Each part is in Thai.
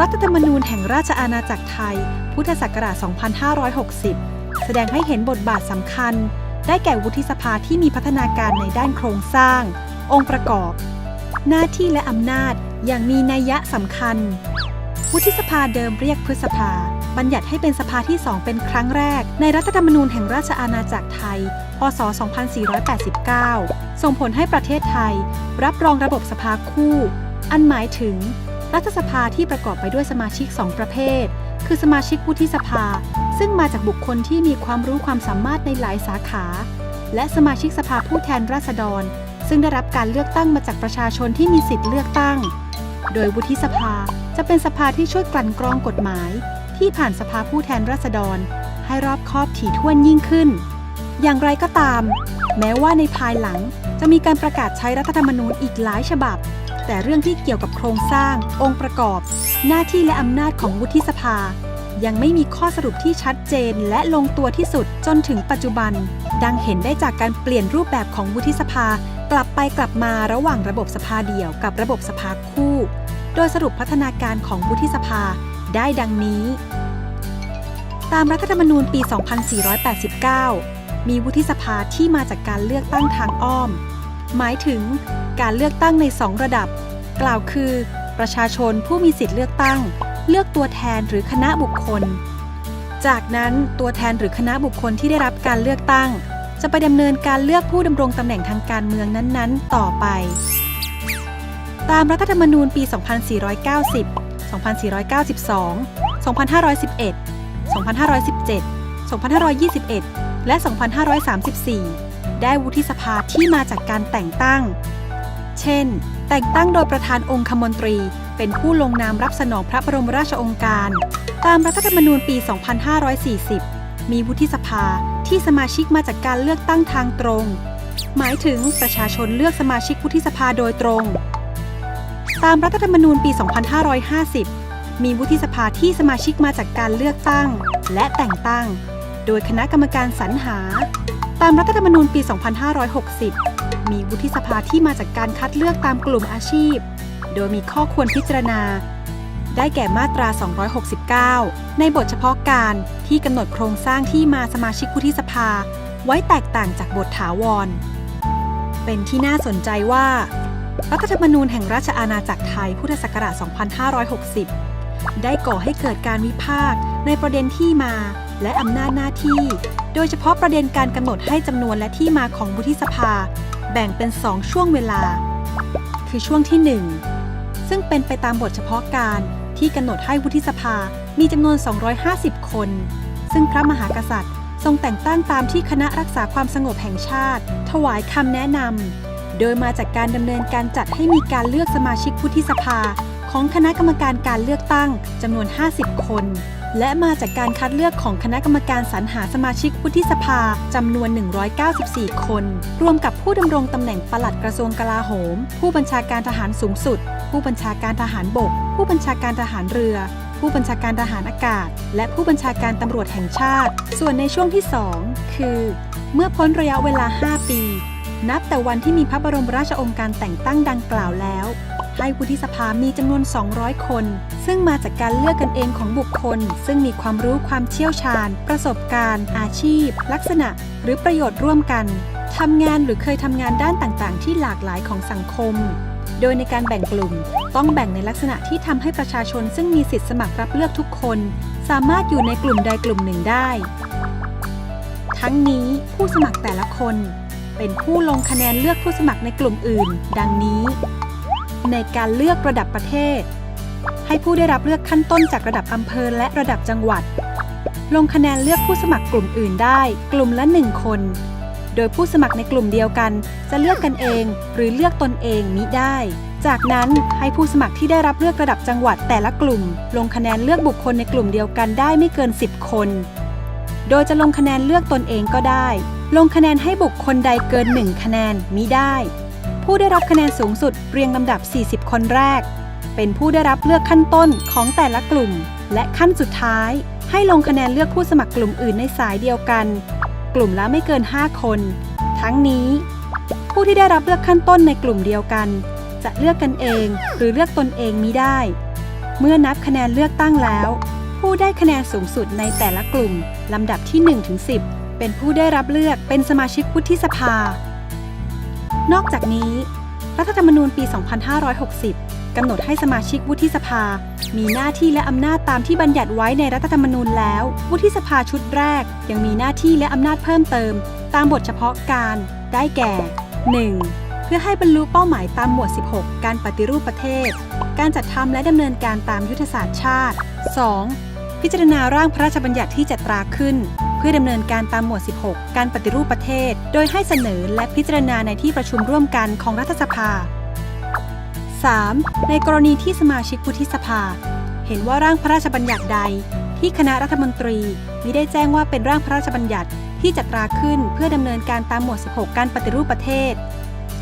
รัฐธรรมนูญแห่งราชอาณาจักรไทย พุทธศักราช 2560 แสดงให้เห็นบทบาทสำคัญ ได้แก่วุฒิสภาที่มีพัฒนาการในด้านโครงสร้าง องค์ประกอบ หน้าที่และอำนาจอย่างมีนัยยะสำคัญ วุฒิสภาเดิมเรียกพฤษภา บัญญัติให้เป็นสภาที่สองเป็นครั้งแรก ในรัฐธรรมนูญแห่งราชอาณาจักรไทย พศ 2489 ส่งผลให้ประเทศไทย รับรองระบบสภาคู่ อันหมายถึง รัฐสภาที่ประกอบไปด้วยสมาชิกสองประเภท คือสมาชิกวุฒิสภา ซึ่งมาจากบุคคลที่มีความรู้ความสามารถในหลายสาขา และสมาชิกสภาผู้แทนราษฎร ซึ่งได้รับการเลือกตั้งมาจากประชาชนที่มีสิทธิ์เลือกตั้ง โดยวุฒิสภาจะเป็นสภาที่ช่วยกลั่นกรองกฎหมาย ที่ผ่านสภาผู้แทนราษฎร ให้รอบคอบถี่ถ้วนยิ่งขึ้น อย่างไรก็ตาม แม้ว่าในภายหลังจะมีการประกาศใช้รัฐธรรมนูญอีกหลายฉบับ แต่เรื่องที่เกี่ยวกับโครงสร้าง องค์ประกอบ หน้าที่และอำนาจของวุฒิสภา ยังไม่มีข้อสรุปที่ชัดเจนและลงตัวที่สุดจนถึงปัจจุบัน ดังเห็นได้จากการเปลี่ยนรูปแบบของวุฒิสภา กลับไปกลับมาระหว่างระบบสภาเดี่ยวกับระบบสภาคู่ โดยสรุปพัฒนาการของวุฒิสภาได้ดังนี้ ตามรัฐธรรมนูญปี 2489 มีวุฒิสภาที่มาจากการเลือกตั้งทางอ้อม หมายถึงการเลือกตั้งใน2ระดับ กล่าวคือ ประชาชนผู้มีสิทธิ์เลือกตั้ง เลือกตัวแทนหรือคณะบุคคล จากนั้นตัวแทนหรือคณะบุคคลที่ได้รับการเลือกตั้ง จะไปดำเนินการเลือกผู้ดำรงตำแหน่งทางการเมืองนั้นๆ ต่อไป ตามรัฐธรรมนูญปี 2490 2492 2511 2517 2521 และ 2534 ได้วุฒิสภาที่มาจากการแต่งตั้ง เช่น แต่งตั้งโดยประธานองคมนตรี เป็นผู้ลงนามรับสนองพระบรมราชองค์การ ตามรัฐธรรมนูญปี 2540 มีวุฒิสภาที่สมาชิกมาจากการเลือกตั้งทางตรง หมายถึงประชาชนเลือกสมาชิกวุฒิสภาโดยตรง ตามรัฐธรรมนูญปี 2550 มีวุฒิสภาที่สมาชิกมาจากการเลือกตั้ง และแต่งตั้ง โดยคณะกรรมการสรรหา ตามรัฐธรรมนูญปี 2560 มีวุฒิสภาที่มาจากการคัดเลือกตามกลุ่มอาชีพ โดยมีข้อควรพิจารณา ได้แก่มาตรา 269 ในบทเฉพาะการที่กำหนดโครงสร้างที่มาสมาชิกวุฒิสภา ไว้แตกต่างจากบทถาวร เป็นที่น่าสนใจว่า รัฐธรรมนูญแห่งราชอาณาจักรไทยพุทธศักราช 2560ได้ก่อให้เกิดการวิพากษ์ในประเด็นที่มาและอำนาจหน้าที่ โดยเฉพาะประเด็นการกำหนดให้จำนวนและที่มาของวุฒิสภา แบ่งเป็น 2 ช่วงเวลา คือช่วงที่ 1 ซึ่งเป็นไปตามบทเฉพาะการที่กำหนดให้วุฒิสภามีจำนวน 250 คน ซึ่งพระมหากษัตริย์ทรงแต่งตั้งตามที่คณะรักษาความสงบแห่งชาติ ถวายคำแนะนำโดยมาจากการดำเนินการจัดให้มีการเลือกสมาชิกวุฒิสภา ของคณะกรรมการการเลือกตั้งจำนวน 50 คน และมาจากการคัดเลือกของคณะกรรมการสรรหาสมาชิกวุฒิสภาจำนวน 194 คน รวมกับผู้ดำรงตำแหน่งปลัดกระทรวงกลาโหม ผู้บัญชาการทหารสูงสุด ผู้บัญชาการทหารบก ผู้บัญชาการทหารเรือ ผู้บัญชาการทหารอากาศ และผู้บัญชาการตำรวจแห่งชาติ ส่วนในช่วงที่ 2 คือ เมื่อพ้นระยะเวลา 5 ปีนับแต่วันที่มีพระบรมราชโองการแต่งตั้งดังกล่าวแล้ว ให้วุฒิสภามีจำนวน 200 คน ซึ่งมาจากการเลือกกันเองของบุคคล ซึ่งมีความรู้ความเชี่ยวชาญ ประสบการณ์ อาชีพ ลักษณะ หรือประโยชน์ร่วมกันทำงานหรือเคยทำงานด้านต่างๆ ที่หลากหลายของสังคม โดยในการแบ่งกลุ่ม ต้องแบ่งในลักษณะที่ทำให้ประชาชนซึ่งมีสิทธิสมัครรับเลือกทุกคน สามารถอยู่ในกลุ่มใดกลุ่มหนึ่งได้ ทั้งนี้ผู้สมัครแต่ละคน เป็นผู้ลงคะแนนเลือกผู้สมัครในกลุ่มอื่น ดังนี้ ในการเลือกระดับประเทศ ให้ผู้ได้รับเลือกขั้นต้นจากระดับอำเภอและระดับจังหวัด ลงคะแนนเลือกผู้สมัครกลุ่มอื่นได้ กลุ่มละหนึ่งคน โดยผู้สมัครในกลุ่มเดียวกัน จะเลือกกันเองหรือเลือกตนเองมิได้ จากนั้นให้ผู้สมัครที่ได้รับเลือกระดับจังหวัดแต่ละกลุ่ม ลงคะแนนเลือกบุคคลในกลุ่มเดียวกันได้ไม่เกิน 10 คน โดยจะลงคะแนนเลือกตนเองก็ได้ ลงคะแนนให้บุคคลใดเกิน 1 คะแนนมิได้ ผู้ได้รับคะแนนสูงสุดเรียงลำดับ 40 คนแรก เป็นผู้ได้รับเลือกขั้นต้นของแต่ละกลุ่ม และขั้นสุดท้าย ให้ลงคะแนนเลือกผู้สมัครกลุ่มอื่นในสายเดียวกัน กลุ่มละไม่เกิน 5 คน ทั้งนี้ ผู้ที่ได้รับเลือกขั้นต้นในกลุ่มเดียวกัน จะเลือกกันเองหรือเลือกตนเองมิได้ เมื่อนับคะแนนเลือกตั้งแล้ว ผู้ได้คะแนนสูงสุดในแต่ละกลุ่มลำดับที่1-10 เป็นผู้ได้รับเลือกเป็นสมาชิกวุฒิสภา นอกจากนี้ รัฐธรรมนูญปี 2560 กำหนดให้สมาชิกวุฒิสภา มีหน้าที่และอำนาจตามที่บัญญัติไว้ในรัฐธรรมนูญแล้ว วุฒิสภาชุดแรก ยังมีหน้าที่และอำนาจเพิ่มเติม ตามบทเฉพาะการ ได้แก่ 1. เพื่อให้บรรลุเป้าหมายตามหมวด 16 การปฏิรูปประเทศ การจัดทำและดำเนินการตามยุทธศาสตร์ชาติ 2. พิจารณาร่างพระราชบัญญัติที่จะตราขึ้น เพื่อดำเนินการตามหมวด 16 การปฏิรูปประเทศ โดยให้เสนอและพิจารณาในที่ประชุมร่วมกันของรัฐสภา 3. ในกรณีที่สมาชิกวุฒิสภา เห็นว่าร่างพระราชบัญญัติใด ที่คณะรัฐมนตรีมิได้แจ้งว่าเป็นร่างพระราชบัญญัติที่จะตราขึ้นเพื่อดำเนินการตามหมวด 16 การปฏิรูปประเทศ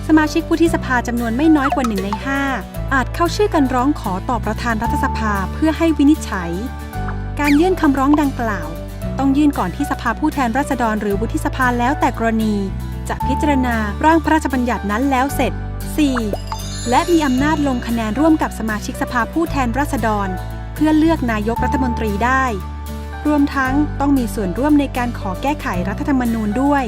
สมาชิกวุฒิสภาจำนวนไม่น้อยกว่า1ใน 5 อาจเข้าชื่อกันร้องขอต่อประธานรัฐสภาเพื่อให้วินิจฉัย การยื่นคำร้องดังกล่าว ต้องยื่นก่อนที่สภาผู้แทนราษฎรหรือวุฒิสภาแล้วแต่กรณี จะพิจารณาร่างพระราชบัญญัตินั้นแล้วเสร็จ 4. และมีอำนาจลงคะแนนร่วมกับสมาชิกสภาผู้แทนราษฎร เพื่อเลือกนายกรัฐมนตรีได้ รวมทั้งต้องมีส่วนร่วมในการขอแก้ไขรัฐธรรมนูญด้วย